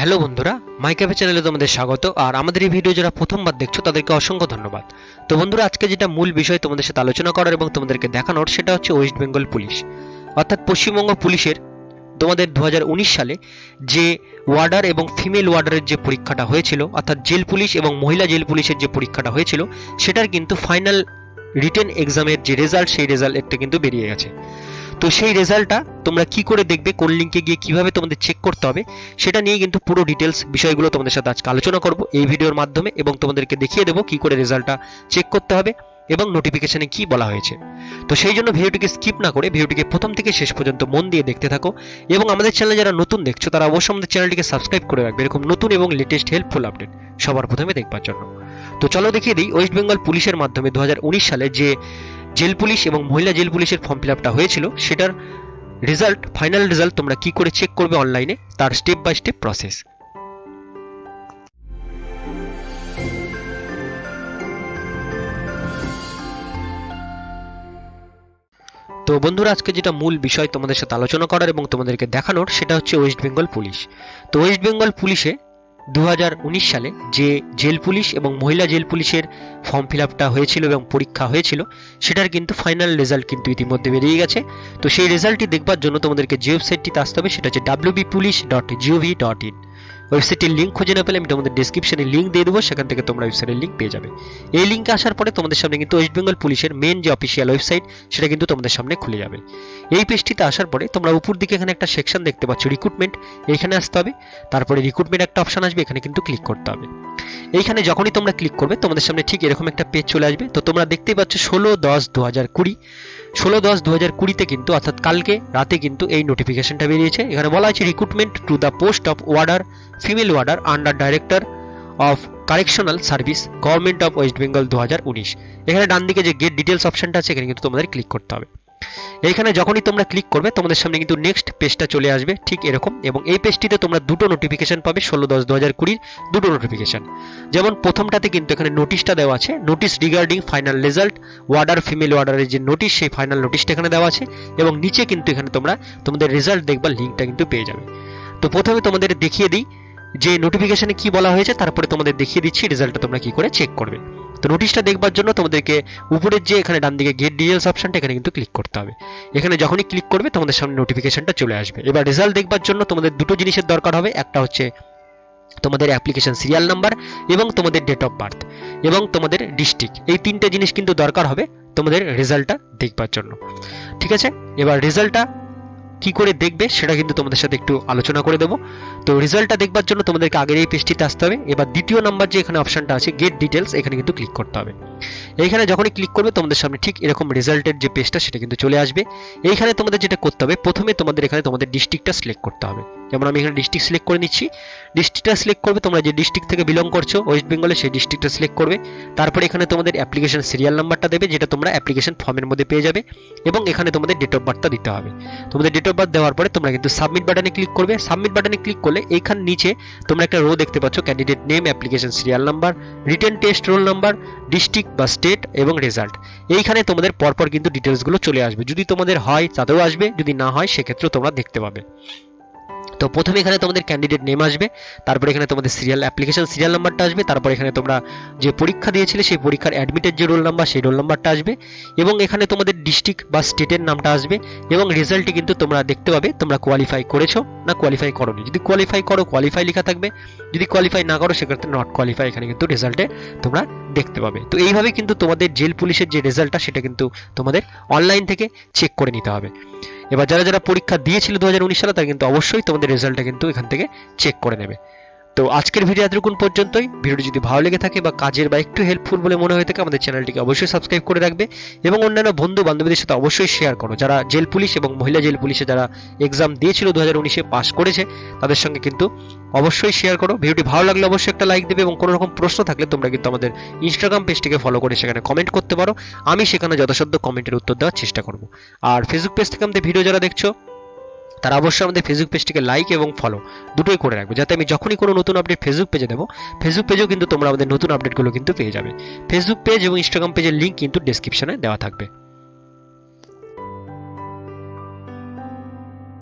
Hello বন্ধুরা মাইক্যাফে চ্যানেলে তোমাদের স্বাগত, আর আমাদের এই ভিডিও যারা প্রথমবার দেখছ, তাদেরকে অসংখ্য ধন্যবাদ। তো বন্ধুরা, আজকে যেটা মূল বিষয় তোমাদের সাথে আলোচনা করার এবং তোমাদেরকে দেখানোর, সেটা হচ্ছে ওয়েস্ট বেঙ্গল পুলিশ। অর্থাৎ পশ্চিমবঙ্গ পুলিশের তোমাদের দু হাজার উনিশ সালে যে ওয়ার্ডার এবং ফিমেল ওয়ার্ডারের যে পরীক্ষাটা হয়েছিল, অর্থাৎ জেল পুলিশ এবং মহিলা জেল পুলিশের যে পরীক্ষাটা হয়েছিল, সেটার কিন্তু ফাইনাল রিটেন এক্সামের যে রেজাল্ট, সেই রেজাল্ট একটা কিন্তু বেরিয়ে গেছে। তো সেই রেজাল্টটা তোমরা কি করে দেখবে, কোন লিঙ্কে গিয়ে কীভাবে তোমাদের চেক করতে হবে, সেটা নিয়ে কিন্তু পুরো ডিটেলস বিষয়গুলো তোমাদের সাথে আজকে আলোচনা করব এই ভিডিওর মাধ্যমে এবং তোমাদেরকে দেখিয়ে দেবো কি করে রেজাল্টটা চেক করতে হবে এবং নোটিফিকেশনে কি বলা হয়েছে। তো সেই জন্য ভিডিওটিকে স্কিপ না করে, ভিডিওটিকে প্রথম থেকে শেষ পর্যন্ত মন দিয়ে দেখতে থাকো এবং আমাদের চ্যানেলে যারা নতুন দেখছ, তারা অবশ্যই আমাদের চ্যানেলটিকে সাবস্ক্রাইব করে রাখবে। এরকম নতুন এবং লেটেস্ট হেল্পফুল আপডেট সবার প্রথমে দেখবার জন্য। তো চলো দেখিয়ে দিই ওয়েস্ট বেঙ্গল পুলিশের মাধ্যমে দু হাজার উনিশ সালে যে জেল পুলিশ এবং মহিলা জেল পুলিশের ফর্ম ফিল আপটা হয়েছিল, সেটার রেজাল্ট ফাইনাল রেজাল্ট তোমরা কি করে চেক করবে অনলাইনে তার স্টেপ বাই স্টেপ প্রসেস তো বন্ধুরা, আজকে যেটা মূল বিষয় তোমাদের সাথে আলোচনা করার এবং তোমাদেরকে দেখানোর, সেটা হচ্ছে ওয়েস্ট বেঙ্গল পুলিশ তো ওয়েস্ট বেঙ্গল পুলিশে দু হাজার উনিশ সালে যে জেল পুলিশ এবং মহিলা জেল পুলিশের ফর্ম ফিল আপটা হয়েছিল এবং পরীক্ষা হয়েছিল, সেটার কিন্তু ফাইনাল রেজাল্ট কিন্তু ইতিমধ্যে বেরিয়ে গেছে। তো সেই রেজাল্টটি দেখবার জন্য তোমাদেরকে যে ওয়েবসাইটটিতে আসতে হবে, সেটা হচ্ছে WB police dot GOV dot in ওয়েবসাইটের লিঙ্ক খুঁজে না পেলে আমি তোমাদের ডিসক্রিপশনে লিঙ্ক দিয়ে দেবো, সেখান থেকে তোমরা ওয়েবসাইটের লিঙ্ক পেয়ে যাবে। এই লিঙ্কে আসার পরে তোমাদের সামনে কিন্তু ওয়েস্ট বেঙ্গল পুলিশের মেন যে অফিসিয়াল ওয়েবসাইট সেটা কিন্তু তোমাদের সামনে খুলে যাবে। এই পেজটিতে আসার পরে তোমরা উপর দিকে এখানে একটা সেকশন দেখতে পাচ্ছ রিক্রুটমেন্ট এইখানে আসতে হবে, তারপরে রিক্রুটমেন্ট একটা অপশন আসবে, এখানে কিন্তু ক্লিক করতে হবে। এইখানে যখনই তোমরা ক্লিক করবে, তোমাদের সামনে ঠিক এরকম একটা পেজ চলে আসবে। তো তোমরা দেখতেই পাচ্ছ, ষোলো দশ দু হাজার কুড়ি। ষোলো দশ দু হাজার কুড়িতে কিন্তু, অর্থাৎ কালকে রাতে কিন্তু এই নোটিফিকেশনটা বেরিয়েছে। এখানে বলা আছে recruitment to the post of warder female warder under director of correctional service government of West Bengal দু হাজার উনিশ। এখানে ডান দিকে যে গেট ডিটেলস অপশনটা আছে, এখানে কিন্তু তোমাদের ক্লিক করতে হবে। এইখানে যখনই তোমরা ক্লিক করবে, তোমাদের সামনে কিন্তু নেক্সট পেজটা চলে আসবে, ঠিক এরকম। এবং এই পেজটিতে তোমরা দুটো নোটিফিকেশন পাবে, ষোলো, দশ, দু হাজার কুড়ির দুটো নোটিফিকেশন যেমন প্রথমটাতে কিন্তু এখানে নোটিশটা দেওয়া আছে notice regarding final result warder female ওয়ার্ডারের যে নোটিশ সেই ফাইনাল নোটিশটা এখানে দেওয়া আছে। এবং নিচে কিন্তু এখানে তোমরা তোমাদের রেজাল্ট দেখবার লিঙ্কটা কিন্তু পেয়ে যাবে। তো প্রথমে তোমাদের দেখিয়ে দিই, যে নোটিফিকেশনে কি বলা হয়েছে, তারপরে তোমাদের দেখিয়ে দিচ্ছি রেজাল্টটা তোমরা কি করে চেক করবে। তো নোটিশটা দেখবার জন্য তোমাদেরকে উপরের যে এখানে ডান দিকে গেট ডিটেলস অপশনটা এখানে কিন্তু ক্লিক করতে হবে। এখানে যখনই ক্লিক করবে, তোমাদের সামনে নোটিফিকেশনটা চলে আসবে। এবার রেজাল্ট দেখবার জন্য তোমাদের দুটো জিনিসের দরকার হবে। একটা হচ্ছে তোমাদের অ্যাপ্লিকেশন সিরিয়াল নাম্বার এবং তোমাদের ডেট অফ বার্থ এবং তোমাদের ডিস্ট্রিক্ট এই তিনটে জিনিস কিন্তু দরকার হবে তোমাদের রেজাল্টটা দেখবার জন্য। ঠিক আছে? এবার রেজাল্টটা কি করে দেখবে সেটা কিন্তু তোমাদের সাথে একটু আলোচনা করে দেবো। তো রেজাল্টটা দেখবার জন্য তোমাদেরকে আগের এই পেজটিতে আসতে হবে। এবার দ্বিতীয় নাম্বার যে এখানে অপশানটা আছে গেট ডিটেলস এখানে কিন্তু ক্লিক করতে হবে। এইখানে যখনই ক্লিক করবে তোমাদের সামনে ঠিক এরকম রেজাল্টের যে পেজটা সেটা কিন্তু চলে আসবে। এইখানে তোমাদের যেটা করতে হবে, প্রথমে তোমাদের এখানে তোমাদের ডিস্ট্রিক্টটা সিলেক্ট করতে হবে। যেমন আমি এখানে ডিস্ট্রিক্ট সিলেক্ট করে নিচ্ছি। ডিস্ট্রিক্টটা সিলেক্ট করবে, তোমরা যে ডিস্ট্রিক্ট থেকে বিলং করছ ওয়েস্ট বেঙ্গলে সেই ডিস্ট্রিক্টটা সিলেক্ট করবে। তারপরে এখানে তোমাদের অ্যাপ্লিকেশন সিরিয়াল নাম্বারটা দেবে, যেটা তোমরা অ্যাপ্লিকেশন ফর্মের মধ্যে পেয়ে যাবে এবং এখানে তোমাদের ডেট অফ বার্থটা দিতে হবে। তোমাদের ডেট অফ বার্থ দেওয়ার পরে তোমরা কিন্তু সাবমিট বাটনে ক্লিক করবে। সাবমিট বাটনে ক্লিক করলে এইখান নিচে তোমরা একটা রো দেখতে পাচ্ছ candidate name application serial number written test roll number district বা স্টেট এবং রেজাল্ট এইখানে তোমাদের পরপর কিন্তু ডিটেলসগুলো চলে আসবে। যদি তোমাদের হয় তাতেও আসবে। যদি না হয়, সেক্ষেত্রেও তোমরা দেখতে পাবে। তো প্রথমে এখানে তোমাদের ক্যান্ডিডেট নেম আসবে, তারপরে এখানে তোমাদের সিরিয়াল অ্যাপ্লিকেশন সিরিয়াল নাম্বারটা আসবে, তারপর এখানে তোমরা যে পরীক্ষা দিয়েছিলে সেই পরীক্ষার অ্যাডমিটের যে রোল নাম্বার সেই রোল নাম্বারটা আসবে এবং এখানে তোমাদের ডিস্ট্রিক্ট বা স্টেটের নামটা আসবে এবং রেজাল্টটি কিন্তু তোমরা দেখতে পাবে, তোমরা কোয়ালিফাই করেছ না কোয়ালিফাই করোনি। যদি কোয়ালিফাই করো কোয়ালিফাই লেখা থাকবে, যদি কোয়ালিফাই না করো সেক্ষেত্রে নট কোয়ালিফাই এখানে কিন্তু রেজাল্টে তোমরা দেখতে পাবে। তো এইভাবে কিন্তু তোমাদের জেল পুলিশের যে রেজাল্টটা সেটা কিন্তু তোমাদের অনলাইন থেকে চেক করে নিতে হবে। এবার যারা যারা পরীক্ষা দিয়েছিল দু হাজার উনিশ সালে তারা কিন্তু অবশ্যই তোমাদের রেজাল্টটা কিন্তু এখান থেকে চেক করে নেবে। তো আজকের ভিডিও এতটুকুন পর্যন্তই। ভিডিওটি যদি ভালো লেগে থাকে বা কাজের বা একটু হেল্পফুল বলে মনে হয়ে থাকে, আমাদের চ্যানেলটিকে অবশ্যই সাবস্ক্রাইব করে রাখবে এবং অন্যান্য বন্ধু বান্ধবীদের সাথে অবশ্যই শেয়ার করো। যারা জেল পুলিশ এবং মহিলা জেল পুলিশে যারা এক্সাম দিয়েছিল দু হাজার উনিশে পাস করেছে, তাদের সঙ্গে কিন্তু অবশ্যই শেয়ার করো। ভিডিওটি ভালো লাগলে অবশ্যই একটা লাইক দেবে এবং কোনো রকম প্রশ্ন থাকলে তোমরা কিন্তু আমাদের ইনস্টাগ্রাম পেজটিকে ফলো করে সেখানে কমেন্ট করতে পারো। আমি সেখানে যথাসাধ্য কমেন্টের উত্তর দেওয়ার চেষ্টা করব। আর ফেসবুক পেজ থেকে আমাদের ভিডিও যারা দেখছ তারা অবশ্যই আমাদের ফেসবুক পেজটিকে লাইক এবং ফলো দুটোই করে রাখবে। যাতে আমি যখনই কোনো নতুন আপডেট ফেসবুক পেজে দেবো ফেসবুক পেজেও কিন্তু তোমরা আমাদের নতুন আপডেটগুলো কিন্তু পেয়ে যাবে। ফেসবুক পেজ এবং ইনস্টাগ্রাম পেজের লিঙ্ক কিন্তু ডেসক্রিপশনে দেওয়া থাকবে।